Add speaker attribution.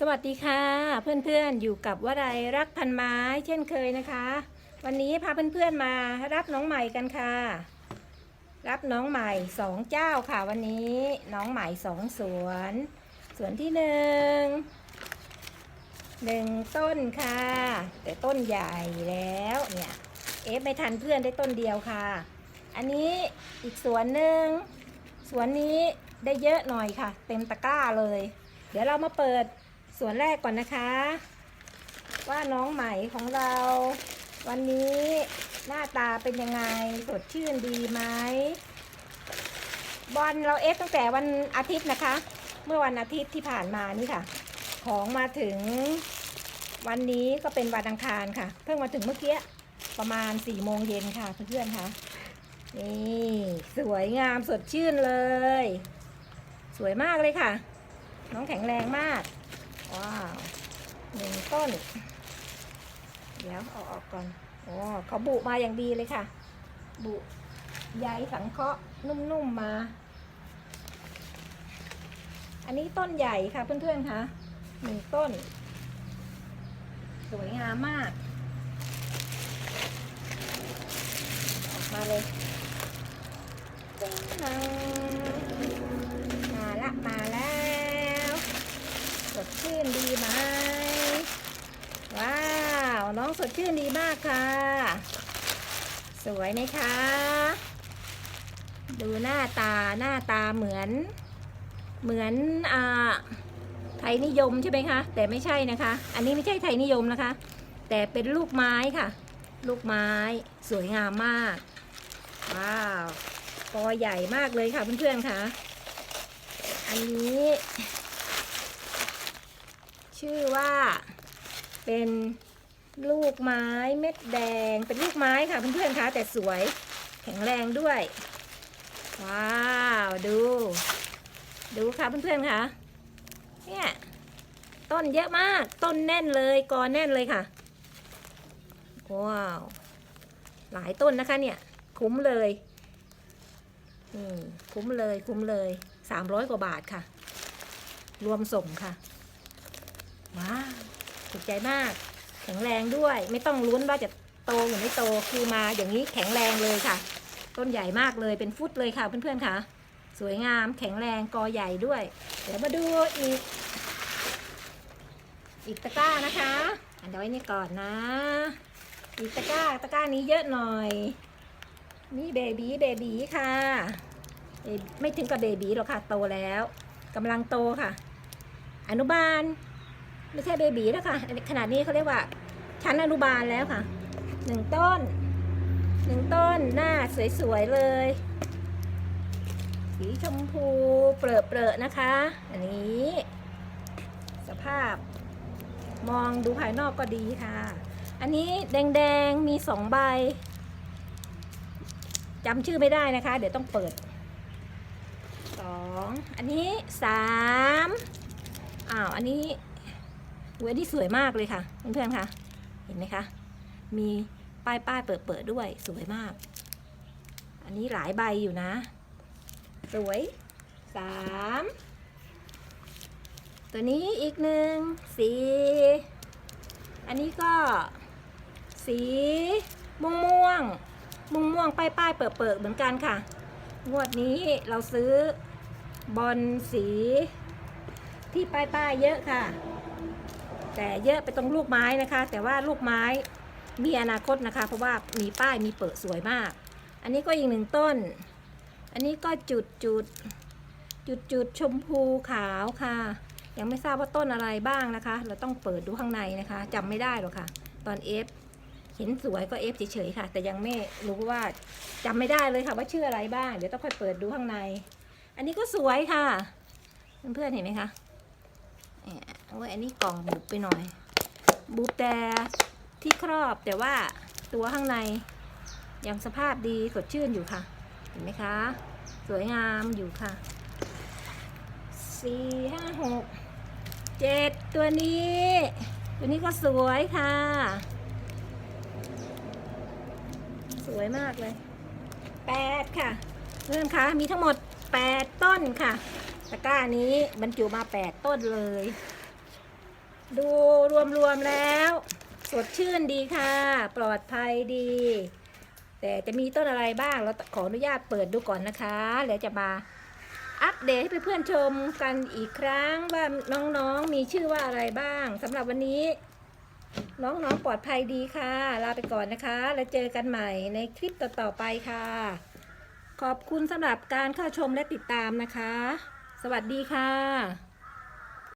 Speaker 1: สวัสดีค่ะ เพื่อนๆอยู่กับวรัยรักพันไม้เช่นเคยนะคะ วันนี้พาเพื่อนๆมารับน้องใหม่กันค่ะ รับน้องใหม่สองเจ้าค่ะ วันนี้น้องใหม่สองสวนสวนที่หนึ่งหนึ่งต้นค่ะ แต่ต้นใหญ่แล้วเนี่ยเอฟไม่ทันเพื่อนได้ต้นเดียวค่ะ อันนี้อีกสวนหนึ่งสวนนี้ได้เยอะหน่อยค่ะ เต็มตะกร้าเลย เดี๋ยวเรามาเปิด ส่วนแรกก่อนนะคะ ว่าน้องใหม่ของเรา วันนี้หน้าตาเป็นยังไงสดชื่นดีไหมบอลเราเอฟตั้งแต่วันอาทิตย์นะคะ เมื่อวันอาทิตย์ที่ผ่านมานี่ค่ะ ของมาถึงวันนี้ก็เป็นวันอังคารค่ะ เพิ่งมาถึงเมื่อกี้ประมาณ4ี่โมงเย็นค่ะเพื่อนๆค่ะนี่สวยงามสดชื่นเลย สวยมากเลยค่ะ น้องแข็งแรงมาก ว้าวหนึ่งต้น เดี๋ยวเอาออกก่อนโอ้เขาบุมาอย่างดีเลยค่ะ บุใยสังเคราะห์นุ่มๆมา อันนี้ต้นใหญ่ค่ะเพื่อนๆคะหนึ่งต้น สวยงามมาก ออกมาเลยมาละมาแล้ว ดชื่นดีไหม ว้าว น้องสดชื่นดีมากค่ะ สวยไหมคะ ดูหน้าตาหน้าตาเหมือน เหมือนอ่าไทยนิยมใช่ไหมคะ แต่ไม่ใช่นะคะ อันนี้ไม่ใช่ไทยนิยมนะคะ แต่เป็นลูกไม้ค่ะ ลูกไม้สวยงามมาก ว้าวกอใหญ่มากเลยค่ะเพื่อนๆค่ะ อันนี้ ชื่อว่า เป็นลูกไม้เม็ดแดง เป็นลูกไม้ค่ะเพื่อนๆคะแต่สวยแข็งแรงด้วย ว้าวดู ดูค่ะเพื่อนๆค่ะเนี่ยต้นเยอะมากต้นแน่นเลยกอแน่นเลยค่ะ ว้าว หลายต้นนะคะเนี่ย คุ้มเลยอืมคุ้มเลยคุ้มเลยสามร้อยกว่าบาทค่ะ รวมส่งค่ะ ว้าวถูกใจมาก แข็งแรงด้วย ไม่ต้องลุ้นว่าจะโตหรือไม่โตคือมาอย่างนี้แข็งแรงเลยค่ะ ต้นใหญ่มากเลยเป็นฟุตเลยค่ะเพื่อนๆค่ะ สวยงามแข็งแรงกอใหญ่ด้วย เดี๋ยวมาดูอีก อีกตะกร้านะคะอันเดี๋ยวไว้นี่ก่อนนะ อีกตะกร้าตะกร้านี้เยอะหน่อย นี่เบบีเบบีค่ะไม่ถึงกับเบบีหรอกค่ะ โตแล้วกำลังโตค่ะ อนุบาล ไม่ใช่เบบีแล้วค่ะขนาดนี้เขาเรียกว่า ชั้นอนุบาลแล้วค่ะหนึ่งต้นหนึ่งต้นหน้าสวยๆเลย สีชมพูเปรอะๆนะคะ อันนี้ สภาพ มองดูภายนอกก็ดีค่ะ อันนี้แดงๆมีสองใบจำชื่อไม่ได้นะคะ เดี๋ยวต้องเปิดสองอันนี้สามอ้าว อันนี้ วยที่สวยมากเลยค่ะเพื่อนๆค่ะเห็นไหมคะ มีป้ายป้ายเปิดเปิดๆด้วยสวยมาก อันนี้หลายใบอยู่นะ สวยสามตัวนี้อีกหนึ่งสีอันนี้ก็ สีม่วงม่วงม่วงม่วงป้ายป้ายเปิดเปิดๆเหมือนกันค่ะ งวดนี้เราซื้อบอลสีที่ป้ายป้ายเยอะค่ะ แต่เยอะไปตรงลูกไม้นะคะ แต่ว่าลูกไม้มีอนาคตนะคะ เพราะว่ามีป้ายมีเปิดสวยมาก อันนี้ก็อีกหนึ่งต้น อันนี้ก็จุดจุดจุดจุดชมพูขาวค่ะ ยังไม่ทราบว่าต้นอะไรบ้างนะคะ เราต้องเปิดดูข้างในนะคะจำไม่ได้หรอกค่ะ ตอนเอฟเห็นสวยก็เอฟเฉยๆค่ะ แต่ยังไม่รู้ว่าจำไม่ได้เลยค่ะว่าชื่ออะไรบ้าง เดี๋ยวต้องค่อยเปิดดูข้างใน อันนี้ก็สวยค่ะ เพื่อนๆเห็นไหมคะ โอ้ยอันนี้กล่องบุบไปหน่อย บุบแต่ที่ครอบแต่ว่าตัวข้างในยังสภาพดีสดชื่นอยู่ค่ะ เห็นไหมคะ สวยงามอยู่ค่ะสี่ห้าหกเจ็ดตัวนี้ ตัวนี้ก็สวยค่ะ สวยมากเลยแปดค่ะเพื่อนคะมีทั้งหมดแปดต้นค่ะตะกร้านี้บรรจุมาแปดต้นเลย ดูรวมๆแล้ว สดชื่นดีค่ะ ปลอดภัยดี แต่จะมีต้นอะไรบ้างเราขออนุญาตเปิดดูก่อนนะคะแล้วจะมาอัปเดตให้เพื่อนๆชมกันอีกครั้งว่าน้องๆมีชื่อว่าอะไรบ้างสำหรับวันนี้ น้องๆปลอดภัยดีค่ะ ลาไปก่อนนะคะ แล้วเจอกันใหม่ในคลิปต่อๆไปค่ะ ขอบคุณสำหรับการเข้าชมและติดตามนะคะ สวัสดีค่ะ